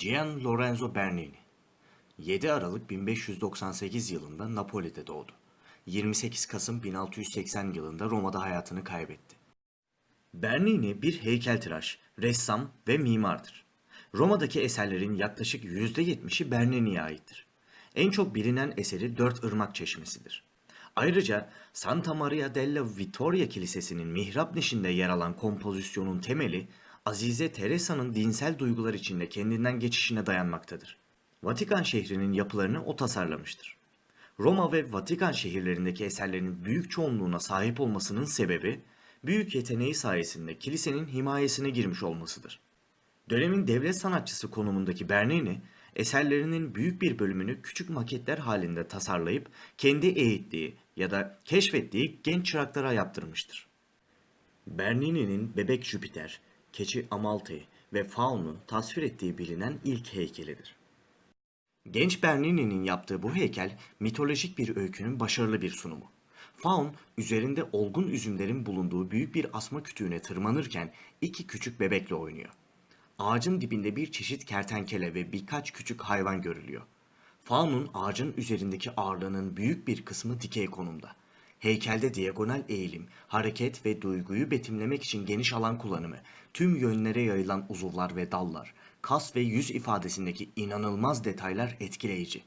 Gian Lorenzo Bernini 7 Aralık 1598 yılında Napoli'de doğdu. 28 Kasım 1680 yılında Roma'da hayatını kaybetti. Bernini bir heykeltıraş, ressam ve mimardır. Roma'daki eserlerin yaklaşık %70'i Bernini'ye aittir. En çok bilinen eseri Dört Irmak Çeşmesi'dir. Ayrıca Santa Maria della Vittoria Kilisesi'nin mihrap nişinde yer alan kompozisyonun temeli Azize Teresa'nın dinsel duygular içinde kendinden geçişine dayanmaktadır. Vatikan şehrinin yapılarını o tasarlamıştır. Roma ve Vatikan şehirlerindeki eserlerin büyük çoğunluğuna sahip olmasının sebebi, büyük yeteneği sayesinde kilisenin himayesine girmiş olmasıdır. Dönemin devlet sanatçısı konumundaki Bernini, eserlerinin büyük bir bölümünü küçük maketler halinde tasarlayıp kendi eğittiği ya da keşfettiği genç çıraklara yaptırmıştır. Bernini'nin bebek Jüpiter, keçi Amalthea ve Faun'u tasvir ettiği bilinen ilk heykelidir. Genç Bernini'nin yaptığı bu heykel mitolojik bir öykünün başarılı bir sunumu. Faun üzerinde olgun üzümlerin bulunduğu büyük bir asma kütüğüne tırmanırken iki küçük bebekle oynuyor. Ağacın dibinde bir çeşit kertenkele ve birkaç küçük hayvan görülüyor. Faun'un ağacın üzerindeki ağırlığının büyük bir kısmı dikey konumda. Heykelde diagonal eğilim, hareket ve duyguyu betimlemek için geniş alan kullanımı, tüm yönlere yayılan uzuvlar ve dallar, kas ve yüz ifadesindeki inanılmaz detaylar etkileyici.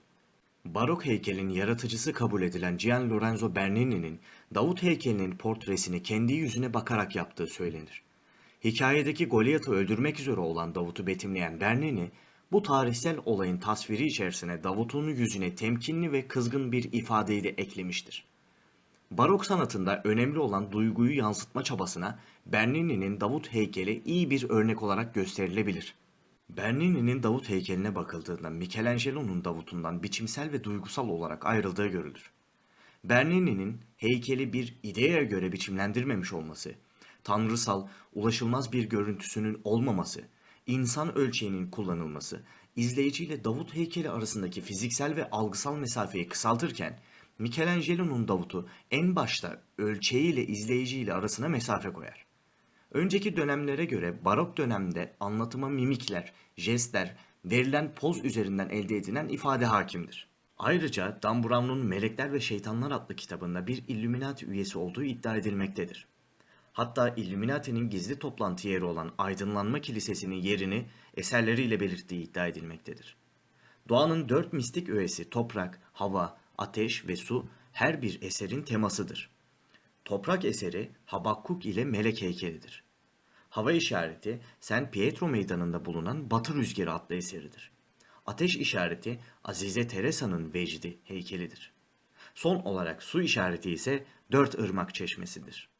Barok heykelin yaratıcısı kabul edilen Gian Lorenzo Bernini'nin Davut heykelinin portresini kendi yüzüne bakarak yaptığı söylenir. Hikayedeki Goliath'ı öldürmek üzere olan Davut'u betimleyen Bernini, bu tarihsel olayın tasviri içerisine Davut'un yüzüne temkinli ve kızgın bir ifadeyi de eklemiştir. Barok sanatında önemli olan duyguyu yansıtma çabasına Bernini'nin Davut heykeli iyi bir örnek olarak gösterilebilir. Bernini'nin Davut heykeline bakıldığında Michelangelo'nun Davut'undan biçimsel ve duygusal olarak ayrıldığı görülür. Bernini'nin heykeli bir ideaya göre biçimlendirmemiş olması, tanrısal, ulaşılmaz bir görüntüsünün olmaması, insan ölçeğinin kullanılması, izleyiciyle Davut heykeli arasındaki fiziksel ve algısal mesafeyi kısaltırken, Michelangelo'nun Davut'u en başta ölçeğiyle izleyiciyle arasına mesafe koyar. Önceki dönemlere göre barok dönemde anlatıma mimikler, jestler, verilen poz üzerinden elde edilen ifade hakimdir. Ayrıca Dan Brown'un Melekler ve Şeytanlar adlı kitabında bir Illuminati üyesi olduğu iddia edilmektedir. Hatta Illuminati'nin gizli toplantı yeri olan Aydınlanma Kilisesi'nin yerini eserleriyle belirttiği iddia edilmektedir. Doğanın dört mistik öğesi toprak, hava, ateş ve su her bir eserin temasıdır. Toprak eseri Habakkuk ile melek heykelidir. Hava işareti San Pietro meydanında bulunan Batı Rüzgarı adlı eseridir. Ateş işareti Azize Teresa'nın vecdi heykelidir. Son olarak su işareti ise Dört Irmak Çeşmesi'dir.